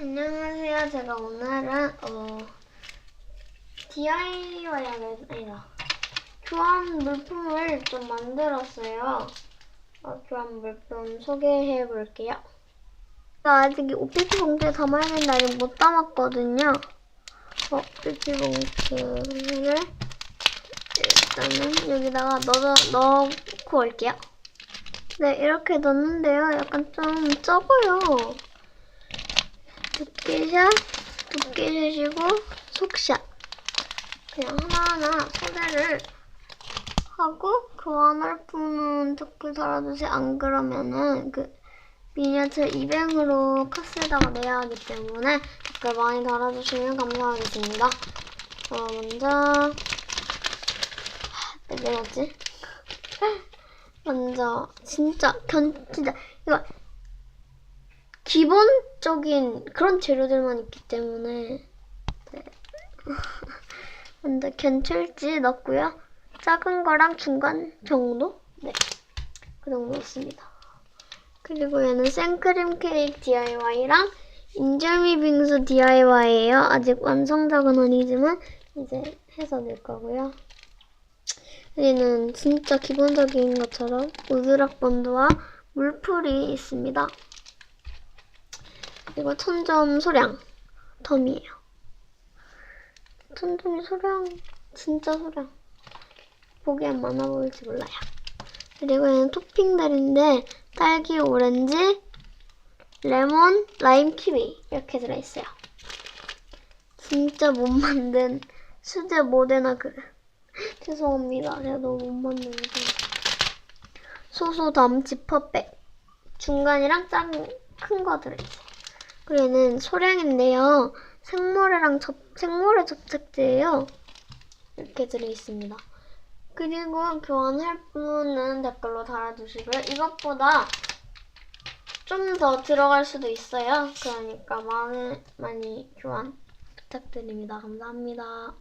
안녕하세요. 제가 오늘은 어 DIY 아니다 교환 물품을 좀 만들었어요. 어, 교환 물품 소개해 볼게요. 아직 이 OPP 봉투에 담아야 되는데 아직 못 담았거든요. 어, OPP 봉투를 일단은 여기다가 넣어 넣고 올게요. 네, 이렇게 넣는데요. 약간 좀 적어요. 두께샷, 두께샷이고 속샷. 그냥 하나하나 소개를 하고 교환할 분은 댓글 달아주세요. 안 그러면은 그 미니어처 200으로 카스에다가 내야 하기 때문에 댓글 많이 달아주시면 감사하겠습니다. 어, 먼저 몇 개였지? 먼저 진짜 견 진짜 이거 기본적인 그런 재료들만 있기 때문에 네. 먼저 견출지 넣고요. 작은 거랑 중간 정도? 네. 그 정도 넣습니다. 그리고 얘는 생크림 케이크 DIY랑 인절미 빙수 DIY예요. 아직 완성작은 아니지만 이제 해서 낼 거고요. 여기는 진짜 기본적인 것처럼 우드락 본드와 물풀이 있습니다. 그리고 천점 소량 덤이에요. 천점이 소량 진짜 소량 보기엔 많아 보일지 몰라요. 그리고 얘는 토핑들인데 딸기, 오렌지, 레몬, 라임, 키위 이렇게 들어있어요. 진짜 못 만든 수제 모데나 그릇. 죄송합니다. 제가 너무 못 만드는 거. 소소담 지퍼백. 중간이랑 작은 큰거 들어있어요. 얘는 소량인데요. 생모래랑 접, 생모래 접착제예요. 이렇게 들어있습니다. 그리고 교환할 분은 댓글로 달아주시고요. 이것보다 좀 더 들어갈 수도 있어요. 그러니까 많이, 많이 교환 부탁드립니다. 감사합니다.